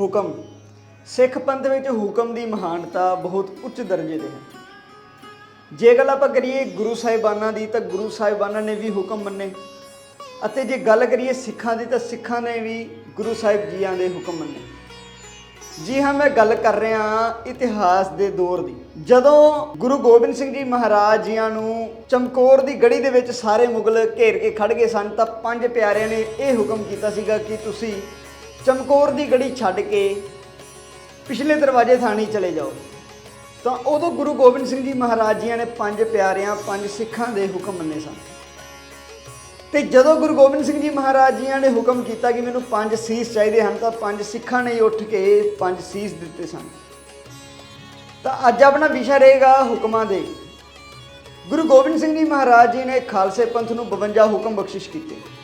ਹੁਕਮ। ਸਿੱਖ ਪੰਥ ਵਿੱਚ ਹੁਕਮ ਦੀ ਮਹਾਨਤਾ ਬਹੁਤ ਉੱਚ ਦਰਜੇ ਦੇ ਹੈ। ਜੇ ਗੱਲ ਆਪਾਂ ਕਰੀਏ ਗੁਰੂ ਸਾਹਿਬਾਨਾਂ ਦੀ, ਤਾਂ ਗੁਰੂ ਸਾਹਿਬਾਨਾਂ ਨੇ ਵੀ ਹੁਕਮ ਮੰਨੇ। ਅਤੇ ਜੇ ਗੱਲ ਕਰੀਏ ਸਿੱਖਾਂ ਦੀ, ਤਾਂ ਸਿੱਖਾਂ ਨੇ ਵੀ ਗੁਰੂ ਸਾਹਿਬ ਜੀਆਂ ਦੇ ਹੁਕਮ ਮੰਨੇ। ਜੀ ਹਾਂ, ਮੈਂ ਗੱਲ ਕਰ ਰਿਹਾ ਇਤਿਹਾਸ ਦੇ ਦੌਰ ਦੀ। ਜਦੋਂ ਗੁਰੂ ਗੋਬਿੰਦ ਸਿੰਘ ਜੀ ਮਹਾਰਾਜ ਜੀਆਂ ਨੂੰ ਚਮਕੌਰ ਦੀ ਗੜੀ ਦੇ ਵਿੱਚ ਸਾਰੇ ਮੁਗਲ ਘੇਰ ਕੇ ਖੜ ਗਏ ਸਨ, ਤਾਂ ਪੰਜ ਪਿਆਰਿਆਂ ਨੇ ਇਹ ਹੁਕਮ ਕੀਤਾ ਸੀਗਾ ਕਿ ਤੁਸੀਂ ਚਮਕੌਰ ਦੀ ਗੜੀ ਛੱਡ ਕੇ ਪਿਛਲੇ ਦਰਵਾਜ਼ੇ ਥਾਣੀ ਚਲੇ ਜਾਓ। ਤਾਂ ਉਦੋਂ ਗੁਰੂ ਗੋਬਿੰਦ ਸਿੰਘ ਜੀ ਮਹਾਰਾਜ ਜੀਆਂ ਨੇ ਪੰਜ ਪਿਆਰਿਆਂ, ਪੰਜ ਸਿੱਖਾਂ ਦੇ ਹੁਕਮ ਮੰਨੇ ਸਨ। ਤੇ ਜਦੋਂ ਗੁਰੂ ਗੋਬਿੰਦ ਸਿੰਘ ਜੀ ਮਹਾਰਾਜ ਜੀਆਂ ਨੇ ਹੁਕਮ ਕੀਤਾ ਕਿ ਮੈਨੂੰ ਪੰਜ ਸੀਸ ਚਾਹੀਦੇ ਹਨ, ਤਾਂ ਪੰਜ ਸਿੱਖਾਂ ਨੇ ਉੱਠ ਕੇ ਪੰਜ ਸੀਸ ਦਿੱਤੇ ਸਨ। ਤਾਂ ਅੱਜ ਆਪਣਾ ਵਿਸ਼ਾ ਰਹੇਗਾ ਹੁਕਮਾਂ ਦੇ। ਗੁਰੂ ਗੋਬਿੰਦ ਸਿੰਘ ਜੀ ਮਹਾਰਾਜ ਜੀ ਨੇ ਖਾਲਸੇ ਪੰਥ ਨੂੰ 52 ਹੁਕਮ ਬਖਸ਼ਿਸ਼ ਕੀਤੇ।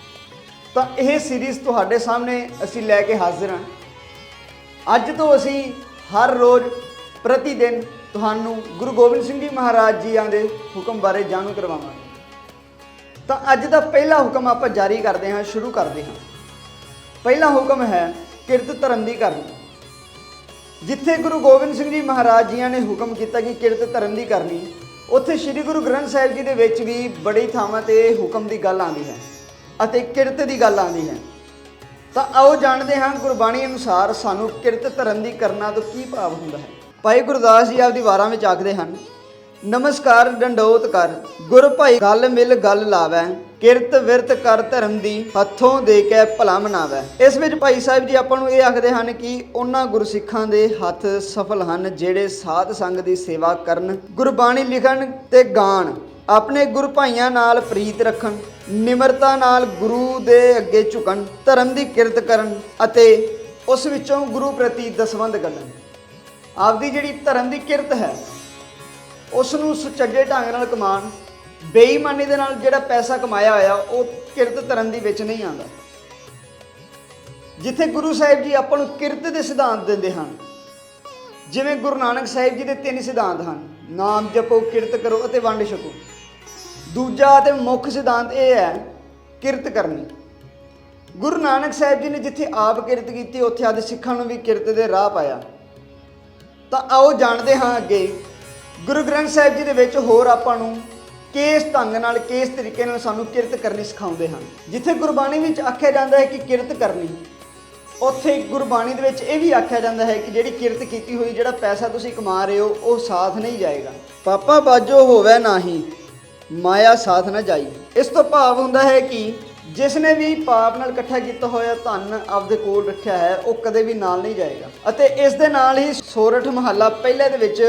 ਤਾਂ ਇਹ ਸੀਰੀਜ਼ ਤੁਹਾਡੇ ਸਾਹਮਣੇ ਅਸੀਂ ਲੈ ਕੇ ਹਾਜ਼ਰ ਹਾਂ। ਅੱਜ ਤੋਂ ਅਸੀਂ ਹਰ ਰੋਜ਼ ਪ੍ਰਤੀ ਦਿਨ ਤੁਹਾਨੂੰ ਗੁਰੂ ਗੋਬਿੰਦ ਸਿੰਘ ਜੀ ਮਹਾਰਾਜ ਜੀਆਂ ਦੇ ਹੁਕਮ ਬਾਰੇ ਜਾਣੂ ਕਰਵਾਵਾਂਗੇ। ਤਾਂ ਅੱਜ ਦਾ ਪਹਿਲਾ ਹੁਕਮ ਆਪਾਂ ਜਾਰੀ ਕਰਦੇ ਹਾਂ, ਸ਼ੁਰੂ ਕਰਦੇ ਹਾਂ। ਪਹਿਲਾ ਹੁਕਮ ਹੈ ਕਿਰਤ ਧਰਮ ਦੀ ਕਰਨੀ। ਜਿੱਥੇ ਗੁਰੂ ਗੋਬਿੰਦ ਸਿੰਘ ਜੀ ਮਹਾਰਾਜ ਜੀਆਂ ਨੇ ਹੁਕਮ ਕੀਤਾ ਕਿ ਕਿਰਤ ਧਰਮ ਦੀ ਕਰਨੀ, ਉੱਥੇ ਸ੍ਰੀ ਗੁਰੂ ਗ੍ਰੰਥ ਸਾਹਿਬ ਜੀ ਦੇ ਵਿੱਚ ਵੀ ਬੜੀ ਥਾਵਾਂ ਤੇ ਹੁਕਮ ਦੀ ਗੱਲ ਆਉਂਦੀ ਹੈ। ਅਤੇ ਕਿਰਤ ਦੀ ਗੱਲ ਆਉਂਦੀ ਹੈ। ਤਾਂ ਆਓ ਜਾਣਦੇ ਹਾਂ ਗੁਰਬਾਣੀ ਅਨੁਸਾਰ ਸਾਨੂੰ ਕਿਰਤ ਧਰਮ ਦੀ ਕਰਨਾ ਤੋਂ ਕੀ ਭਾਵ ਹੁੰਦਾ ਹੈ। ਭਾਈ ਗੁਰਦਾਸ ਜੀ ਆਪਦੀ ਵਾਰਾਂ ਵਿੱਚ ਆਖਦੇ ਹਨ, ਨਮਸਕਾਰ ਡੰਡੋਤ ਕਰ, ਗੁਰ ਭਾਈ ਗੱਲ ਮਿਲ ਗੱਲ ਲਾਵੈ, ਕਿਰਤ ਵਿਰਤ ਕਰ ਧਰਮ ਦੀ ਹੱਥੋਂ ਦੇ ਕੇ ਭਲਾ ਮਨਾਵੈ। ਇਸ ਵਿੱਚ ਭਾਈ ਸਾਹਿਬ ਜੀ ਆਪਾਂ ਨੂੰ ਇਹ ਆਖਦੇ ਹਨ ਕਿ ਉਹਨਾਂ ਗੁਰਸਿੱਖਾਂ ਦੇ ਹੱਥ ਸਫਲ ਹਨ, ਜਿਹੜੇ ਸਾਧ ਸੰਗ ਦੀ ਸੇਵਾ ਕਰਨ, ਗੁਰਬਾਣੀ ਲਿਖਣ ਤੇ ਗਾਣ। ਆਪਣੇ ਗੁਰ ਭਾਈਆਂ ਨਾਲ ਪ੍ਰੀਤ ਰੱਖਣ, ਨਿਮਰਤਾ ਨਾਲ ਗੁਰੂ ਦੇ ਅੱਗੇ ਝੁਕਣ, ਧਰਮ ਦੀ ਕਿਰਤ ਕਰਨ ਅਤੇ ਉਸ ਵਿੱਚੋਂ ਗੁਰੂ ਪ੍ਰਤੀ ਦਸਵੰਦ ਕਰਨ ਆਪਦੀ ਜਿਹੜੀ ਧਰਮ ਦੀ ਕਿਰਤ ਹੈ ਉਸ ਨੂੰ ਸੁਚੱਜੇ ਢੰਗ ਨਾਲ ਕਮਾਣ ਬੇਈਮਾਨੀ ਦੇ ਨਾਲ ਜਿਹੜਾ ਪੈਸਾ ਕਮਾਇਆ ਹੋਇਆ, ਉਹ ਕਿਰਤ ਧਰਮ ਦੀ ਵਿੱਚ ਨਹੀਂ ਆਉਂਦਾ। ਜਿੱਥੇ ਗੁਰੂ ਸਾਹਿਬ ਜੀ ਆਪਾਂ ਨੂੰ ਕਿਰਤ ਦੇ ਸਿਧਾਂਤ ਦਿੰਦੇ ਹਨ, ਜਿਵੇਂ ਗੁਰੂ ਨਾਨਕ ਸਾਹਿਬ ਜੀ ਦੇ ਤਿੰਨ ਸਿਧਾਂਤ ਹਨ, ਨਾਮ ਜਪੋ, ਕਿਰਤ ਕਰੋ ਅਤੇ ਵੰਡ ਛਕੋ। ਦੂਜਾ ਅਤੇ ਮੁੱਖ ਸਿਧਾਂਤ ਇਹ ਹੈ ਕਿਰਤ ਕਰਨੀ। ਗੁਰੂ ਨਾਨਕ ਸਾਹਿਬ ਜੀ ਨੇ ਜਿੱਥੇ ਆਪ ਕਿਰਤ ਕੀਤੀ, ਉੱਥੇ ਆਦੇ ਸਿੱਖਾਂ ਨੂੰ ਵੀ ਕਿਰਤ ਦੇ ਰਾਹ ਪਾਇਆ। ਤਾਂ ਆਓ ਜਾਣਦੇ ਹਾਂ ਅੱਗੇ, ਗੁਰੂ ਗ੍ਰੰਥ ਸਾਹਿਬ ਜੀ ਦੇ ਵਿੱਚ ਹੋਰ ਆਪਾਂ ਨੂੰ ਕਿਸ ਢੰਗ ਨਾਲ, ਕਿਸ ਤਰੀਕੇ ਨਾਲ ਸਾਨੂੰ ਕਿਰਤ ਕਰਨੀ ਸਿਖਾਉਂਦੇ ਹਨ। ਜਿੱਥੇ ਗੁਰਬਾਣੀ ਵਿੱਚ ਆਖਿਆ ਜਾਂਦਾ ਹੈ ਕਿ ਕਿਰਤ ਕਰਨੀ, ਉੱਥੇ ਗੁਰਬਾਣੀ ਦੇ ਵਿੱਚ ਇਹ ਵੀ ਆਖਿਆ ਜਾਂਦਾ ਹੈ ਕਿ ਜਿਹੜੀ ਕਿਰਤ ਕੀਤੀ ਹੋਈ, ਜਿਹੜਾ ਪੈਸਾ ਤੁਸੀਂ ਕਮਾ ਰਹੇ ਹੋ, ਉਹ ਸਾਥ ਨਹੀਂ ਜਾਏਗਾ। ਪਾਪਾ ਬਾਜੋ ਹੋਵੇ ਨਾਹੀ। ਮਾਇਆ ਸਾਥ ਨਾ ਜਾਈ। ਇਸ ਤੋਂ ਭਾਵ ਹੁੰਦਾ ਹੈ ਕਿ ਜਿਸ ਨੇ ਵੀ ਪਾਪ ਨਾਲ ਇਕੱਠਾ ਕੀਤਾ ਹੋਇਆ ਧਨ ਆਪਦੇ ਕੋਲ ਰੱਖਿਆ ਹੈ, ਉਹ ਕਦੇ ਵੀ ਨਾਲ ਨਹੀਂ ਜਾਏਗਾ। ਅਤੇ ਇਸ ਦੇ ਨਾਲ ਹੀ ਸੋਰਠ ਮਹੱਲਾ ਪਹਿਲੇ ਦੇ ਵਿੱਚ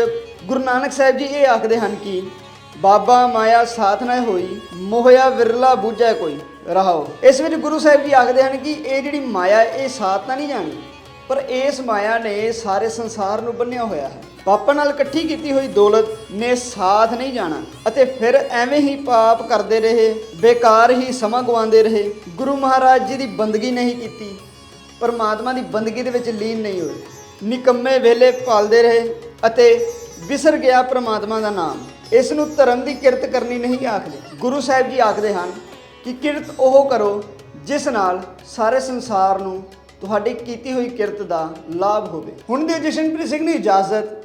ਗੁਰੂ ਨਾਨਕ ਸਾਹਿਬ ਜੀ ਇਹ ਆਖਦੇ ਹਨ ਕਿ ਬਾਬਾ ਮਾਇਆ ਸਾਥ ਨਾ ਹੋਈ, ਮੋਹਿਆ ਵਿਰਲਾ ਬੂਝੈ ਕੋਈ, ਰਹਾਓ। ਇਸ ਵਿੱਚ ਗੁਰੂ ਸਾਹਿਬ ਜੀ ਆਖਦੇ ਹਨ ਕਿ ਇਹ ਜਿਹੜੀ ਮਾਇਆ, ਇਹ ਸਾਥ ਤਾਂ ਨਹੀਂ ਜਾਣੀ, ਪਰ ਇਸ ਮਾਇਆ ਨੇ ਸਾਰੇ ਸੰਸਾਰ ਨੂੰ ਬੰਨਿਆ ਹੋਇਆ ਹੈ। ਪਾਪਾਂ ਨਾਲ ਇਕੱਠੀ ਕੀਤੀ ਹੋਈ ਦੌਲਤ ਨੇ ਸਾਥ ਨਹੀਂ ਜਾਣਾ ਅਤੇ ਫਿਰ ਐਵੇਂ ਹੀ ਪਾਪ ਕਰਦੇ ਰਹੇ, ਬੇਕਾਰ ਹੀ ਸਮਾਂ ਗਵਾਉਂਦੇ ਰਹੇ। ਗੁਰੂ ਮਹਾਰਾਜ ਜੀ ਦੀ ਬੰਦਗੀ ਨਹੀਂ ਕੀਤੀ, ਪਰਮਾਤਮਾ ਦੀ ਬੰਦਗੀ ਦੇ ਵਿੱਚ ਲੀਨ ਨਹੀਂ ਹੋਏ। ਨਿਕੰਮੇ ਵੇਲੇ ਪਾਲਦੇ ਰਹੇ ਅਤੇ ਵਿਸਰ ਗਿਆ ਪਰਮਾਤਮਾ ਦਾ ਨਾਮ। ਇਸ ਨੂੰ ਧਰਮ ਦੀ ਕਿਰਤ ਕਰਨੀ ਨਹੀਂ ਆਖਦੇ। ਗੁਰੂ ਸਾਹਿਬ ਜੀ ਆਖਦੇ ਹਨ ਕਿ ਕਿਰਤ ਉਹ ਕਰੋ ਜਿਸ ਨਾਲ ਸਾਰੇ ਸੰਸਾਰ ਨੂੰ ਤੁਹਾਡੀ ਕੀਤੀ ਹੋਈ ਕਿਰਤ ਦਾ ਲਾਭ ਹੋਵੇ। ਹੁਣ ਦੇ ਜਸ਼ਨਪ੍ਰੀਤ ਸਿੰਘ ਨੂੰ ਇਜਾਜ਼ਤ